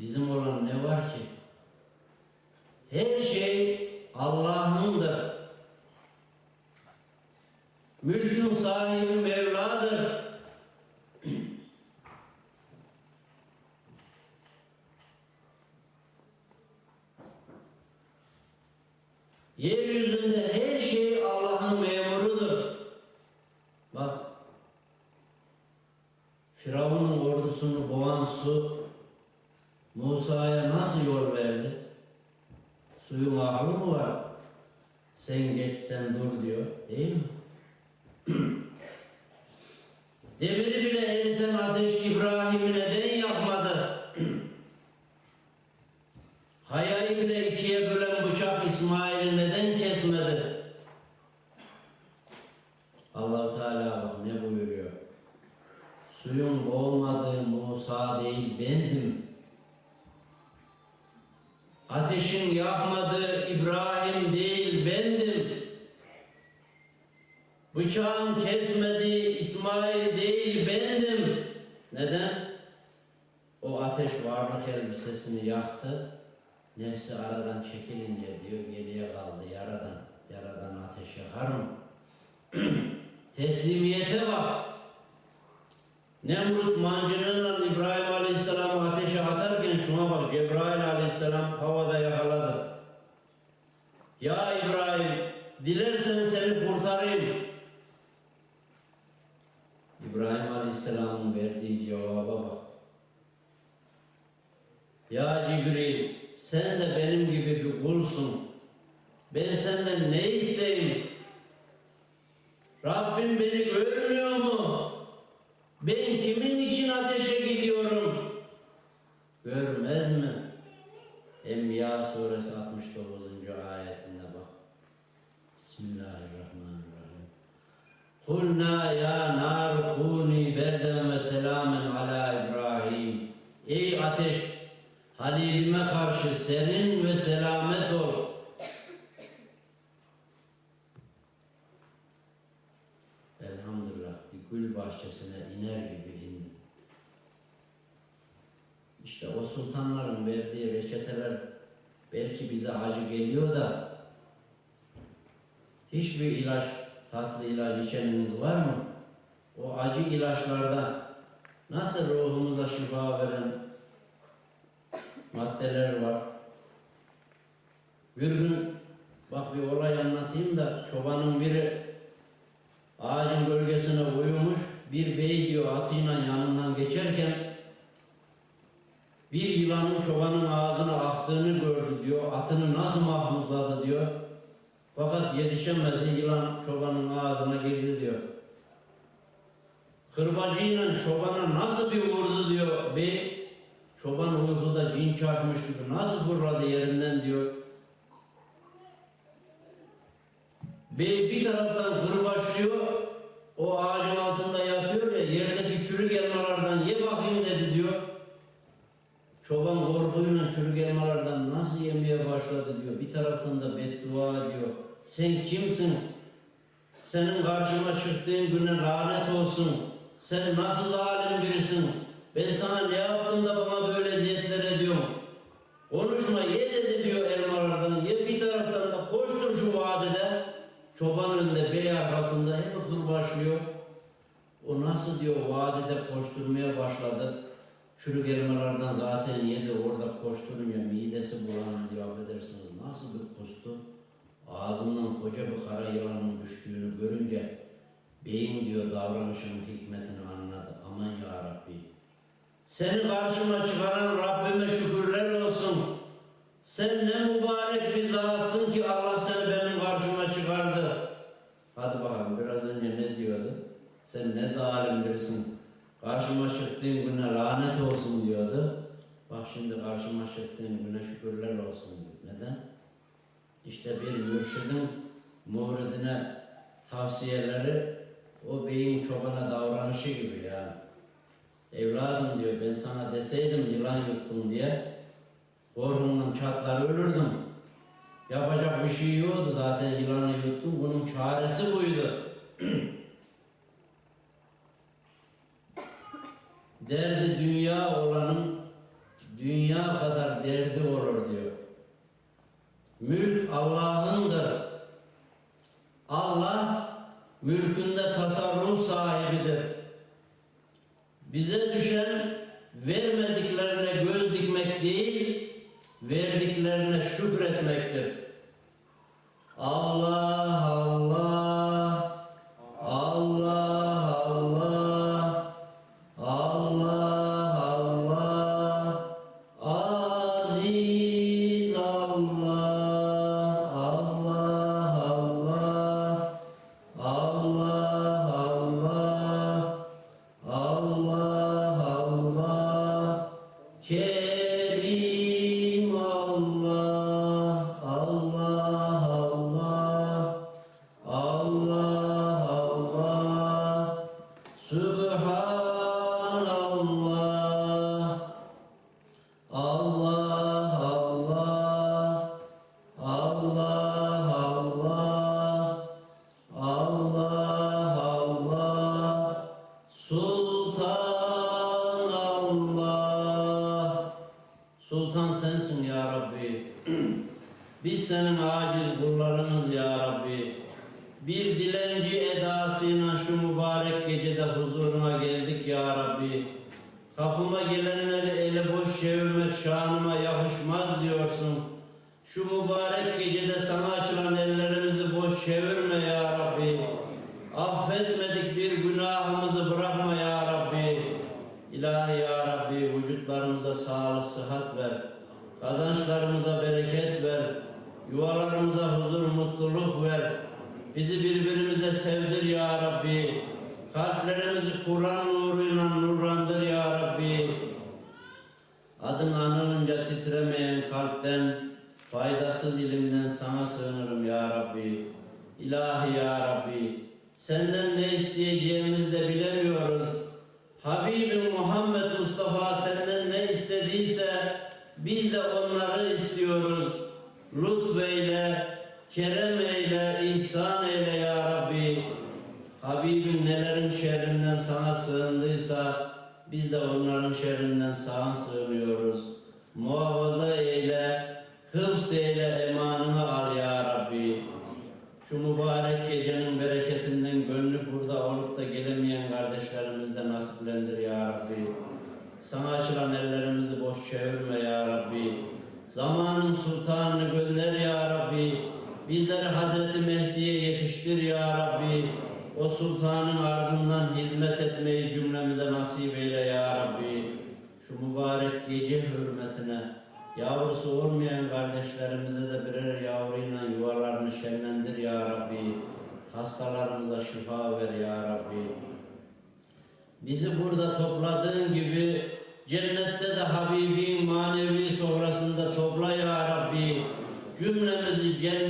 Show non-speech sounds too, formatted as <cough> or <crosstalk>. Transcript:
Bizim olan ne var ki? Her şey Allah'ındır. Mülkün sahibi Mevla'dır. <clears throat> Yeryüzünde Musa'ya nasıl yol verdi? Suyu mahrum mu var? Sen geç sen dur diyor. Değil mi? <clears throat> Demiri bile eriten ateş İbrahim'i neden yapmadı? <clears throat> Hayayı bile ikiye bölen bıçak İsmail'i neden Ateşin yakmadığı İbrahim değil bendim. Bıçağın kesmediği İsmail değil bendim. Neden? O ateş varlık elbisesini yaktı. Nefsi aradan çekilince diyor geriye kaldı yaradan. Yaradan ateş yakar? <clears throat> Teslimiyete bak. Nemrut mancınığıyla İbrahim Aleyhisselam'ı ateşe atarken şuna bak Cebrail Aleyhisselam havada yakaladı. Ya İbrahim dilersen seni kurtarayım. İbrahim Aleyhisselam'ın verdiği cevaba bak. Ya Cibril sen de benim gibi bir kulsun. Ben senden ne isteyeyim? Kulna ya nar kuni berden ve selamen ala İbrahim. Ey ateş, Halilime karşı serin ve selamet ol. Elhamdülillah bir gül bahçesine iner gibi indim. İşte o sultanların verdiği reçeteler belki bize acı geliyor da hiçbir ilaç, tatlı ilaç içenimiz var mı? O acı ilaçlarda nasıl ruhumuza şifa veren maddeler var. Bir gün bak bir olay anlatayım da çobanın biri ağacın gölgesine uyumuş bir bey diyor atıyla yanından geçerken bir yılanın çobanın ağzına aktığını gördü diyor. Atını nasıl mahmuzladı diyor. Fakat yetişemedi yılan çobanın ağzına girdi diyor. Kırbacıyla çobana nasıl bir vurdu diyor bey. Çoban uykuda cin çarpmış gibi nasıl fırladı yerinden diyor. Bey bir taraftan kırbaçlıyor, o ağacın altında yatıyor ya, yerdeki çürük elmalardan ye bakayım dedi diyor. Çoban korkuyla çürük elmalardan nasıl yemeye başladı diyor. Bir taraftan da beddua diyor. Sen kimsin? Senin karşıma çıktığın güne lanet olsun. Sen nasıl zalim birisin? Ben sana ne yaptım da bana böyle eziyetler ediyorum? Konuşma ye dedi diyor elmalardan. Ye bir taraftan da koştur şu vadide. Çoban önünde bey arkasında hep kırbaçlıyor. O nasıl diyor vadide koşturmaya başladı. Çürük elmalardan zaten yedi orada koşturunca midesi bulandı diyor affedersiniz. Nasıl bir kustu? Koca bir kara yılanın düştüğünü görünce beyin diyor davranışının hikmetini anladı. Aman ya Rabbi. Seni karşıma çıkaran Rabbime şükürler olsun. Sen ne mübarek bir zatsın ki Allah seni benim karşıma çıkardı. Hadi bakalım biraz önce ne diyordu? Sen ne zalim birisin. Karşıma çıktığın güne lanet olsun diyordu. Bak şimdi karşıma çıktığın güne şükürler olsun diyor. Neden? İşte bir mürşidin muridine tavsiyeleri o beyin çobana davranışı gibi yani. Evladım diyor ben sana deseydim yılan yuttun diye korkumdan çatlar ölürdüm. Yapacak bir şey yoktu zaten yılanı yuttum. Bunun çaresi buydu. <clears throat> Derdi dünya olanın dünya kadar derdi olur diyor. Mülk Allah'ındır. Mülkünde tasarruf sahibidir. Bize düşen vermediklerine göz dikmek değil, verdiklerine şükretmektir. Kerim Allah Allah Allah Allah Allah Subhanallah Allah Rabbi. <clears throat> Biz senin aciz kullarımız ya Rabbi. Bir dilenci edasıyla şu mübarek gecede huzuruna geldik ya Rabbi. Kapıma gelenleri eli boş çevirmek şanıma yakışmaz diyorsun. Şu mübarek gecede sana açılan ellerimizi boş çevirme ya Rabbi. Affetmedik bir günahımızı bırakma ya Rabbi. İlahi ya Rabbi vücutlarımıza sağlık, sıhhat ver. Kazançlarımıza bereket ver. Yuvalarımıza huzur, mutluluk ver. Bizi birbirimize sevdir ya Rabbi. Kalplerimizi Kur'an nuruyla nurlandır ya Rabbi. Adın anılınca titremeyen kalpten, faydasız ilimden sana sığınırım ya Rabbi. İlahi ya Rabbi, senden ne isteyeceğimizi de bilemiyoruz. Habibim biz de onları istiyoruz. Lütfeyle, kerem eyle, ihsan eyle ya Rabbi. Habibim nelerin şerrinden sana sığındıysa biz de onların şerrinden sana sığınıyoruz. Muhafaza eyle, hıfz eyle, emanını al ya Rabbi. Şu mübarek gecenin bereketinden gönlü burada olup da gelemeyen kardeşlerimiz de nasiplendir ya Rabbi. Sana açılan ellerimizi boş çevirme ya Rabbi. Zamanın sultanını gönder ya Rabbi. Bizleri Hazreti Mehdi'ye yetiştir ya Rabbi. O sultanın ardından hizmet etmeyi cümlemize nasip eyle ya Rabbi. Şu mübarek gece hürmetine yavrusu olmayan kardeşlerimize de birer yavruyla yuvalarını şenlendir ya Rabbi. Hastalarımıza şifa ver ya Rabbi. Bizi burada topladığın gibi cennette de Habibin manevi sofrasında topla ya Rabbi. Cümlemizi cennet